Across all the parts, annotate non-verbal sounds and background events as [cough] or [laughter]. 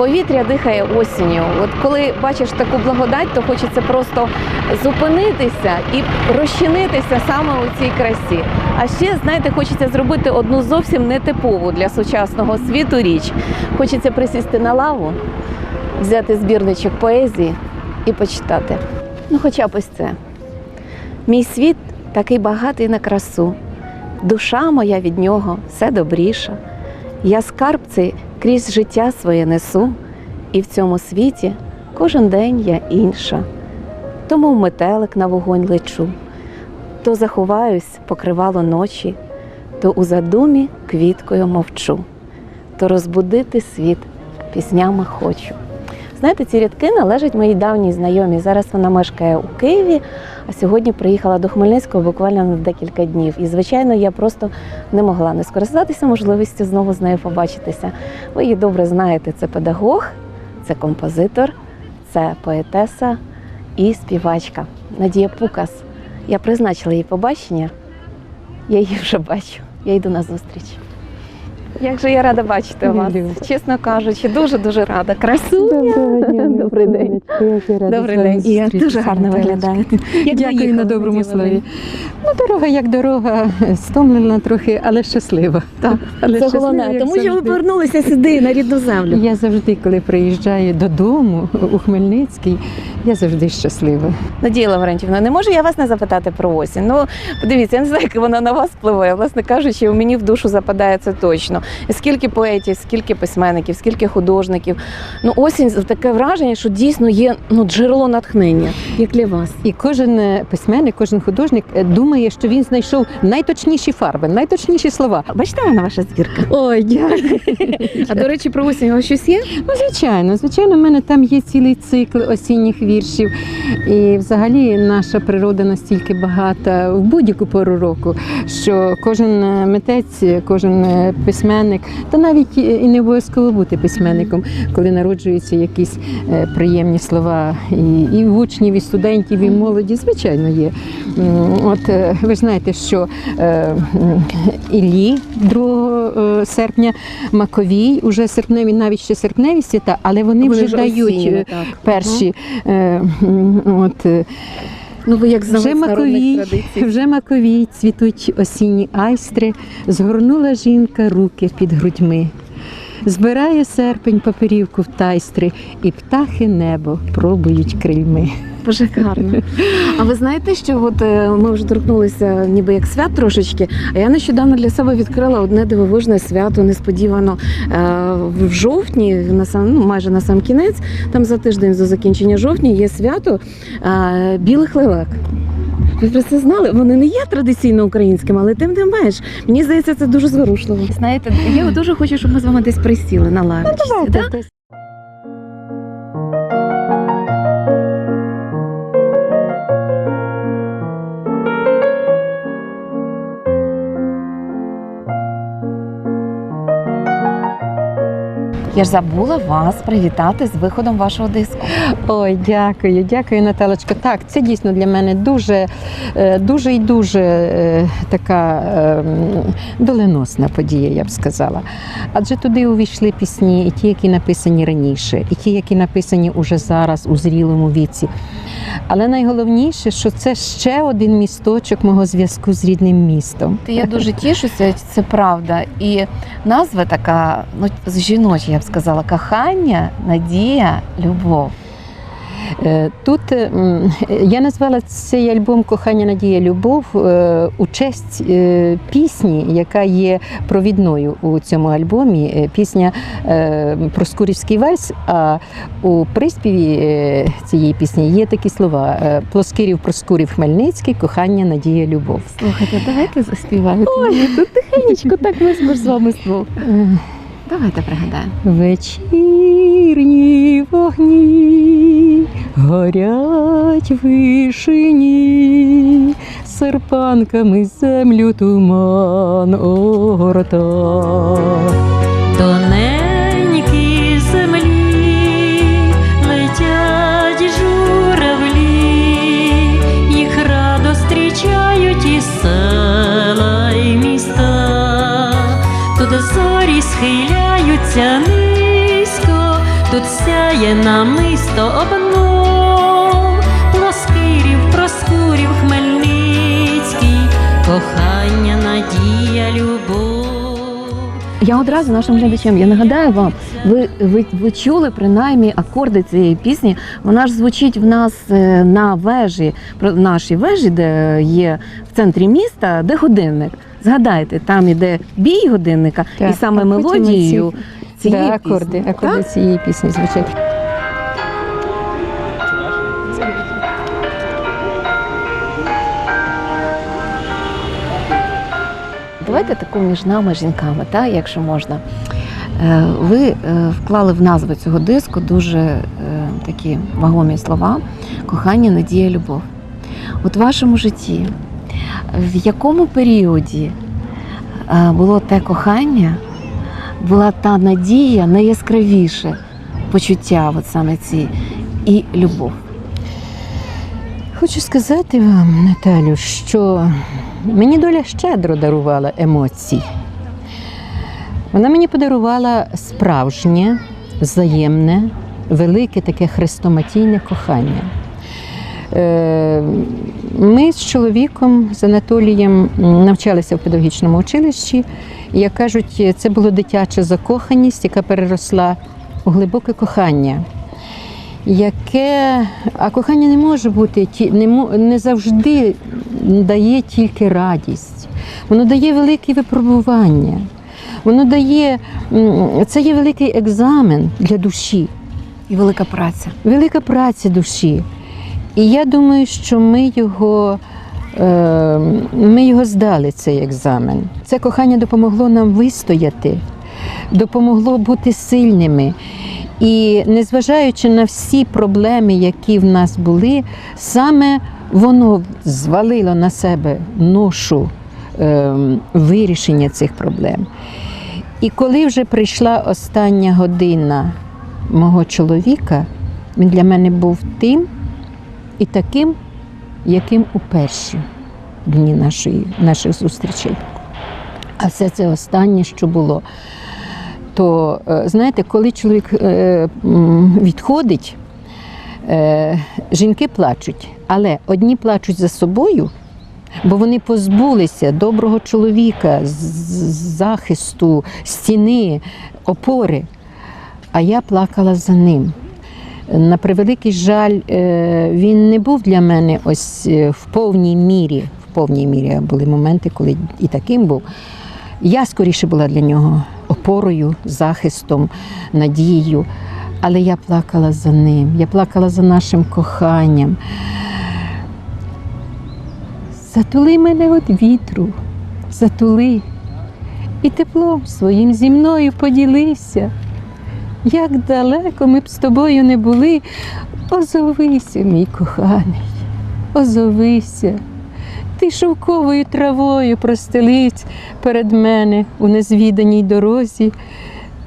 повітря дихає осінню. От коли бачиш таку благодать, то хочеться просто зупинитися і розчинитися саме у цій красі. А ще, знаєте, хочеться зробити одну зовсім нетипову для сучасного світу річ. Хочеться присісти на лаву, взяти збірничок поезії і почитати. Ну, хоча б ось це. Мій світ такий багатий на красу, душа моя від нього все добріша. Я скарб цей крізь життя своє несу, і в цьому світі кожен день я інша. Тому в метелик на вогонь лечу, то заховаюсь, покривало ночі, то у задумі квіткою мовчу, то розбудити світ піснями хочу. Знаєте, ці рядки належать моїй давній знайомій. Зараз вона мешкає у Києві, а сьогодні приїхала до Хмельницького буквально на декілька днів. І, звичайно, я просто не могла не скористатися можливістю знову з нею побачитися. Ви її добре знаєте, це педагог, це композитор, це поетеса і співачка Надія Пукас. Я призначила їй побачення, я її вже бачу. Я йду на зустріч. Як же я рада бачити вас, чесно кажучи, дуже дуже рада. Красуня. Добрий день. Добрий день. І дуже гарно виглядаєте. Дякую на доброму слові. Ну, дорога як дорога, стомлена трохи, але щаслива. Так, [laughs] Але Це щаслива, головне, тому що ви повернулися сюди на рідну землю. Я завжди, коли приїжджаю додому у Хмельницький, я завжди щаслива. Надія Лаврентівна, не можу я вас не запитати про осінь. Ну, подивіться, я не знаю, як вона на вас впливає. Власне кажучи, у мені в душу западає це точно. Скільки поетів, скільки письменників, скільки художників. Ну, осінь таке враження, що дійсно є ну, джерело натхнення, як для вас. І кожен е, письменник, кожен художник е, думає, що він знайшов найточніші фарби, найточніші слова. Бачите, вона ваша збірка. Ой, дякую. А до речі, про осінь у вас щось є? Ну, звичайно, звичайно, в мене там є цілий цикл осінніх віршів. І взагалі наша природа настільки багата в будь-яку пору року, що кожен е, митець, кожен письменник, та навіть і не обов'язково бути письменником, коли народжуються якісь приємні слова і, і в учнів, і студентів, і молоді, звичайно, є. От е, ви ж знаєте, що е, Іллі 2 е, серпня Маковій, уже серпневі, навіть ще серпневі свята, але вони, вже ж дають осінні, е, перші. е, От, Ну, ви як вже маковій, вже маковій цвітуть осінні айстри, згорнула жінка руки під грудьми. Збирає серпень паперівку в тайстри, і птахи небо пробують крильми. Дуже гарно. А ви знаєте, що от е, ми вже торкнулися ніби як свят трошечки. А я нещодавно для себе відкрила одне дивовижне свято, несподівано е, в жовтні, на сам ну майже на сам кінець, там за тиждень до закінчення жовтня є свято е, білих лелек. Ви про це знали? Вони не є традиційно українським, але тим не менш, мені здається, це дуже зворушливо. Знаєте, я дуже хочу, щоб ми з вами десь присіли на лавочці. да? Я ж забула вас привітати з виходом вашого диску. Ой, дякую, дякую, Наталочко. Так, це дійсно для мене дуже, е, дуже і дуже е, така е, доленосна подія, я б сказала. Адже туди увійшли пісні, і ті, які написані раніше, і ті, які написані уже зараз у зрілому віці. Але найголовніше, що це ще один місточок мого зв'язку з рідним містом. Я дуже тішуся, це правда. І назва така, ну жіноча, я б сказала, кохання, надія, любов. Е, Тут е, я назвала цей альбом Кохання, Надія, Любов е, у честь пісні, яка є провідною у цьому альбомі. Пісня е, Проскурівський вальс. А у приспіві цієї пісні є такі слова: Плоскирів, Проскурів, Хмельницький, кохання, надія, любов. Слухайте, давайте заспіваємо. Ой, тут тихенечко, так ми з вами. Е, Давайте пригадаємо. Вечірні вогні горять в вишині, серпанками землю туман огорта. Тоненькі землі летять журавлі, їх радо зустрічають і села, і міста. Тут зорі схиляються тут сяє намисто обнов, Плоскирів, Проскурів, Хмельницький, кохання, надія, любов. Я одразу нашим глядачам я нагадаю вам, ви, ви, ви чули принаймні акорди цієї пісні. Вона ж звучить в нас е, на вежі, про- нашій вежі, де є в центрі міста, де годинник. Згадайте, там іде бій годинника, і саме мелодією цієї да, пісні. акорди, акорди Так? цієї пісні звучать. Давайте таку між нами, жінками, та, якщо можна. Е, Ви е, вклали в назву цього диску дуже е, такі вагомі слова: кохання, надія, любов. От в вашому житті, в якому періоді було те кохання, була та надія, найяскравіше почуття, от саме ці, і любов. Хочу сказати вам, Наталю, що мені доля щедро дарувала емоцій. Вона мені подарувала справжнє, взаємне, велике таке хрестоматійне кохання. Е, Ми з чоловіком, з Анатолієм, навчалися в педагогічному училищі. І, як кажуть, це була дитяча закоханість, яка переросла у глибоке кохання яке, а кохання не може бути не завжди дає тільки радість. Воно дає великі випробування. Воно дає це є великий екзамен для душі, І велика праця. велика праця душі. І я думаю, що ми його, е, ми його здали, цей екзамен. Це кохання допомогло нам вистояти, допомогло бути сильними. І незважаючи на всі проблеми, які в нас були, саме воно звалило на себе ношу е, вирішення цих проблем. І коли вже прийшла остання година мого чоловіка, він для мене був тим і таким, яким у перші дні нашої, наших зустрічей. А все це останнє, що було. То е, знаєте, коли чоловік е, відходить, е, жінки плачуть, але одні плачуть за собою, бо вони позбулися доброго чоловіка, захисту, стіни, опори. А я плакала за ним. На превеликий жаль, е, він не був для мене ось е, в повній мірі. В повній мірі були моменти, коли і таким був. Я скоріше була для нього опорою, захистом, надією. Але я плакала за ним, я плакала за нашим коханням. Затули мене від вітру, затули, і теплом своїм зі мною поділися. Як далеко ми б з тобою не були, озовися, мій коханий, озовися. Ти шовковою травою простелись перед мене у незвіданій дорозі,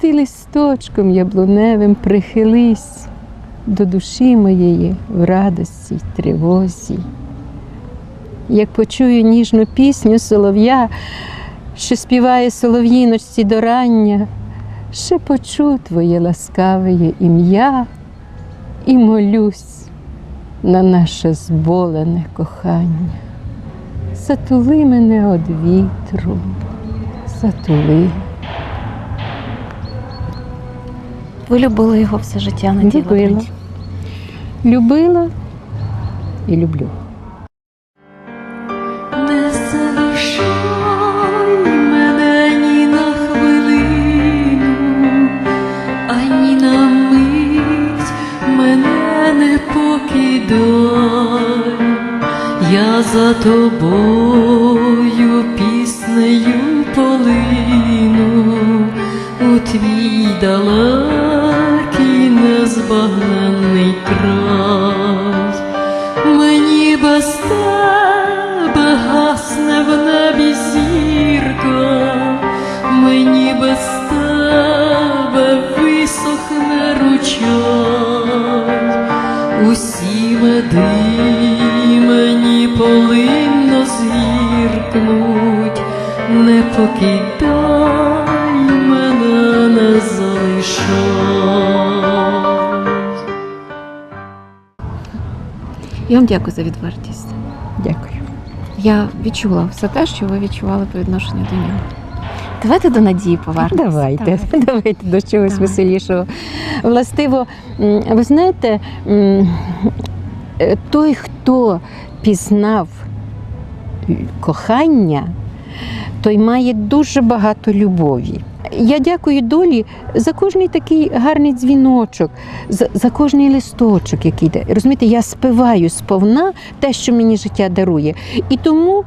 ти листочком яблуневим прихились до душі моєї в радості й тривозі. Як почую ніжну пісню солов'я, що співає солов'їночці до рання, ще почу твоє ласкаве ім'я і молюсь на наше зболене кохання. Затули мене од вітру, затули. Ви любили його все життя, Надія Любила. Любила і люблю. Тобою піснею полину. У твій далекий незбагненний Я вам дякую за відвертість. Дякую. Я відчула все те, що ви відчували по відношенню до нього. Давайте до надії повернемося. Давайте, давайте до чогось Давай. веселішого. Властиво, ви знаєте, е, той, хто пізнав кохання, той має дуже багато любові. Я дякую долі за кожний такий гарний дзвіночок, за, за кожний листочок, який йде. Розумієте, я спиваю сповна те, що мені життя дарує. І тому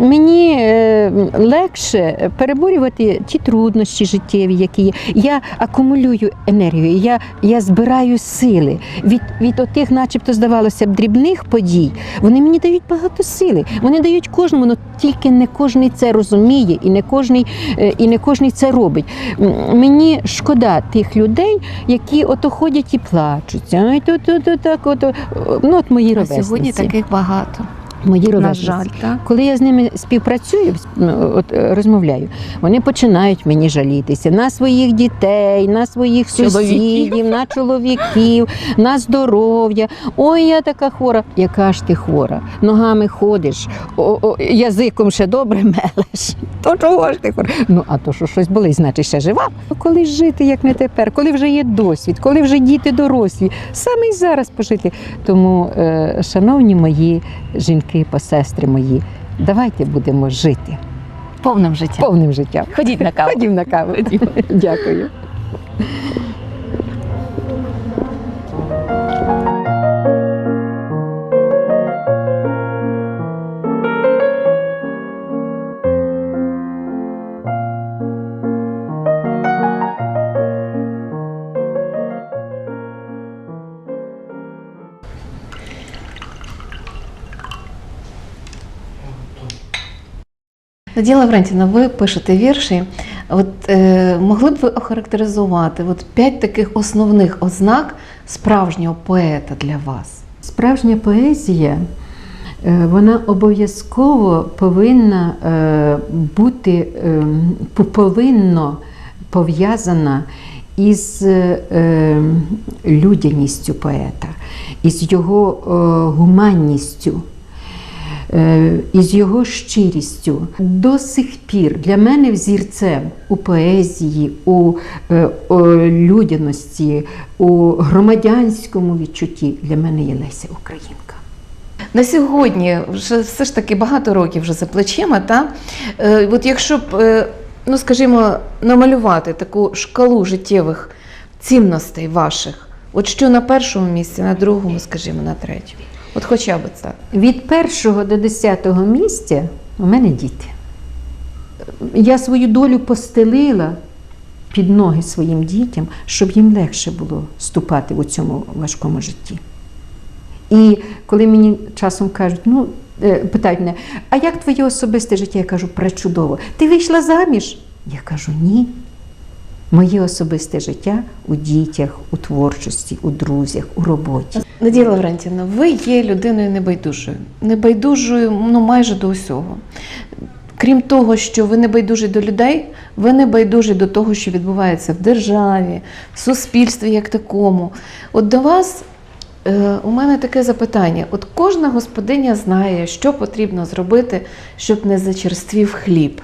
мені е, легше переборювати ті труднощі життєві, які є. Я акумулюю енергію, я, я збираю сили від, від отих, начебто, здавалося б, дрібних подій. Вони мені дають багато сили. Вони дають кожному, але тільки не кожний це розуміє, і не кожний, е, і не кожний це робить. Мені шкода тих людей, які ото ходять і плачуть. Ай, так. Ну, от мої А ровесниці. сьогодні таких багато. Мої На жаль, так. Коли я з ними співпрацюю, ну, от е, розмовляю, вони починають мені жалітися на своїх дітей, на своїх Чоловіків. сусідів, на чоловіків, на здоров'я. Ой, я така хвора. Яка ж ти хвора? Ногами ходиш, о, о, язиком ще добре мелеш. [laughs] То чого ж ти хвора? Ну, а то що щось болить, значить ще жива. Коли ж жити, як не тепер, коли вже є досвід, коли вже діти дорослі, саме й зараз пожити. Тому, е, шановні мої жінки, посестри мої, давайте будемо жити Повним життям. повним життям. Ходіть на каву. Ходім на каву. Дякую. Надія Лаврентівна, ви пишете вірші. От е, могли б ви охарактеризувати от п'ять таких основних ознак справжнього поета для вас? Справжня поезія, е, вона обов'язково повинна е, бути е, повинно пов'язана із людяністю поета, із його гуманністю. Е, із його щирістю. До сих пір для мене взірцем у поезії, у е, о, людяності, у громадянському відчутті для мене є Леся Українка. На сьогодні вже все ж таки багато років вже за плечима. Та? Е, от якщо б, е, ну скажімо, намалювати таку шкалу життєвих цінностей ваших, от що на першому місці, на другому, скажімо, на третьому. От хоча б це. Від першого до десятого місця у мене діти. Я свою долю постелила під ноги своїм дітям, щоб їм легше було ступати у цьому важкому житті. І коли мені часом кажуть, ну, е, питають мене, а як твоє особисте життя? Я кажу, пречудово. Ти вийшла заміж? Я кажу, ні. Моє особисте життя у дітях, у творчості, у друзях, у роботі. Надія Лаврентівна, ви є людиною небайдужою, небайдужою ну, майже до усього. Крім того, що ви не байдужі до людей, ви не байдужі до того, що відбувається в державі, в суспільстві як такому. От до вас е, у мене таке запитання: от кожна господиня знає, що потрібно зробити, щоб не зачерствів хліб.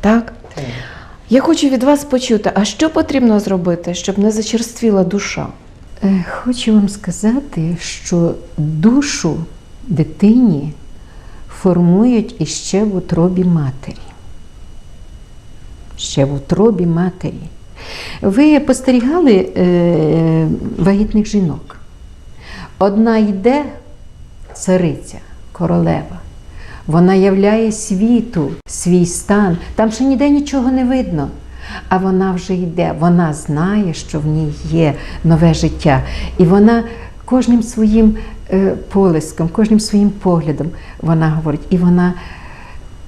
Так? Я хочу від вас почути, а що потрібно зробити, щоб не зачерствіла душа? Е, Хочу вам сказати, що душу дитині формують іще в утробі матері. Ще в утробі матері. Ви спостерігали е, вагітних жінок? Одна йде цариця, королева. Вона являє світу свій стан. Там ще ніде нічого не видно. А вона вже йде, вона знає, що в ній є нове життя. І вона кожним своїм е, полиском, кожним своїм поглядом вона говорить, і вона,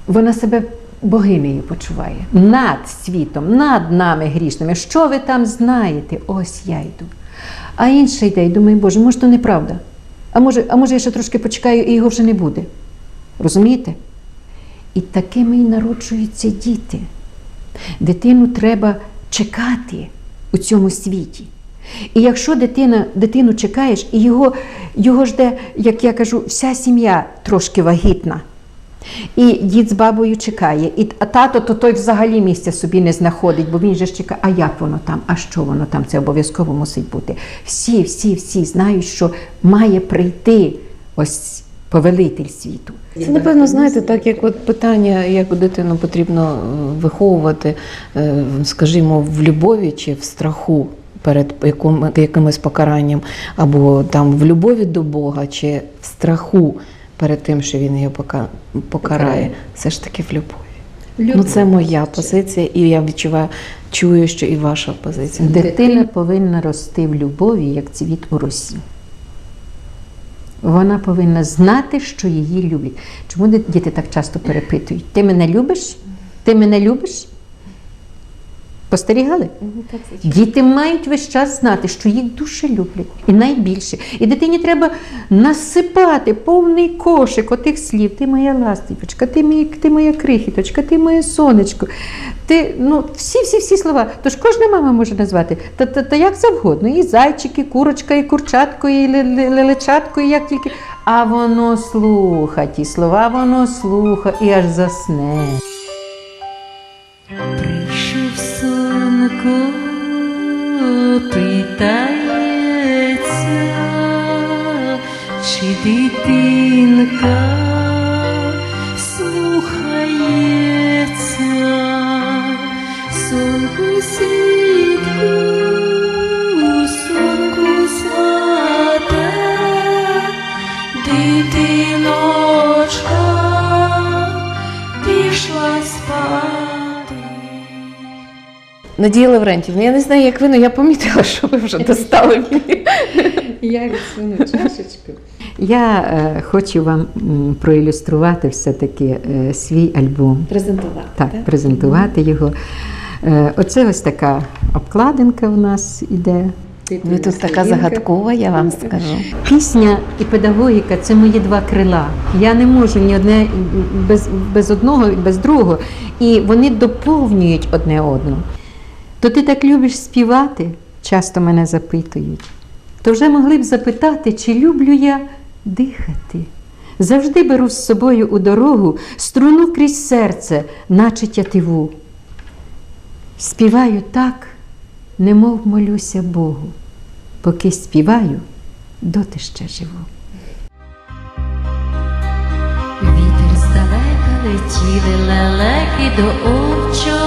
вона себе богинею почуває над світом, над нами грішними. Що ви там знаєте? Ось я йду. А інша йде і думає, Боже, може, то неправда. А може, а може, я ще трошки почекаю і його вже не буде. Розумієте? І такими й народжуються діти. Дитину треба чекати у цьому світі. І якщо дитина, дитину чекаєш, і його, його жде, як я кажу, вся сім'я трошки вагітна. І дід з бабою чекає, і а тато то той взагалі місця собі не знаходить, бо він же ж чекає, а як воно там, а що воно там, це обов'язково мусить бути. Всі, всі, всі знають, що має прийти ось повелитель світу. Це, напевно, знаєте, так як от питання, як дитину потрібно е, виховувати, е, скажімо, в любові чи в страху перед яким- якимось покаранням, або там в любові до Бога, чи в страху перед тим, що він її покарає. Покарає. Все ж таки в любові. Ну, це моя позиція, і я відчуваю, чую, що і ваша позиція. Дитина повинна рости в любові, як цвіт у росі. Вона повинна знати, що її люблять. Чому діти так часто перепитують? Ти мене любиш? Ти мене любиш? Спостерігали? Діти мають весь час знати, що їх дуже люблять і найбільше. І дитині треба насипати повний кошик отих слів. Ти моя ластівочка, ти, мій, ти моя крихіточка, ти моє сонечко. Ти, ну, всі, всі, всі слова. Тож кожна мама може назвати та, та, та як завгодно. І зайчик, і курочка, і курчатко, і ле- ле- лелечатко, і як тільки. А воно слуха ті слова, воно слуха і аж засне. Питається, чи дитинка слухається, сонку сітку, Надія Лаврентівна, я не знаю, як ви, але я помітила, що ви вже достали мені. Я відсуну чашечку. Я е, хочу вам м, проілюструвати все-таки е, свій альбом. Презентувати. Так, презентувати його. Е, оце ось така обкладинка у нас іде. Ви тут така загадкова, я вам скажу. Пісня і педагогіка це мої два крила. Я не можу ні одне без, без одного і без другого. І вони доповнюють одне одну. То ти так любиш співати? Часто мене запитують. То вже могли б запитати, чи люблю я дихати. Завжди беру з собою у дорогу струну крізь серце, наче тятиву. Співаю так, немов молюся Богу. Поки співаю, доти ще живу. Вітер здалека летіли лелеки до гнізда.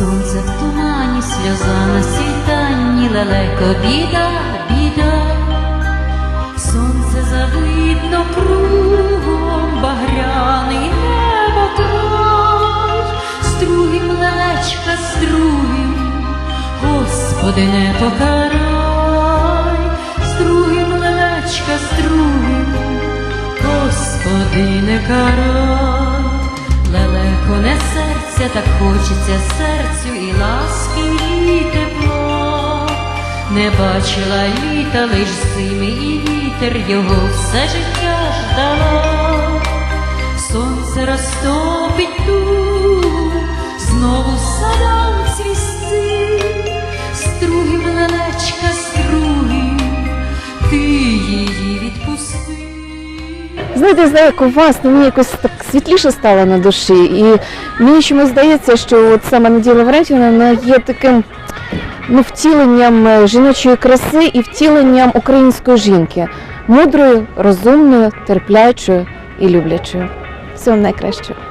Сонце в тумані, сльоза на світанні, лелеко, біда, біда. Сонце завидно кругом, багряний небо край, стругим лелечка, стругим, Господи, не покарай, стругим лелечка, стругим, Господи, не карай, лелеко не серця, так хочеться серцю і ласки, і тепла. Не бачила літа, лиш зими і вітер його все життя ждала. Сонце розтопить ту, знову садам цвісти, стругим лелечка, стругим, ти її відпусти. Знаєте, знаю, як у вас, ну, мені якось світліше стало на душі. І мені чомусь здається, що от саме Надія Лаврентівна вона є таким ну, втіленням е, жіночої краси і втіленням української жінки. Мудрою, розумною, терплячою і люблячою. Всього найкращого.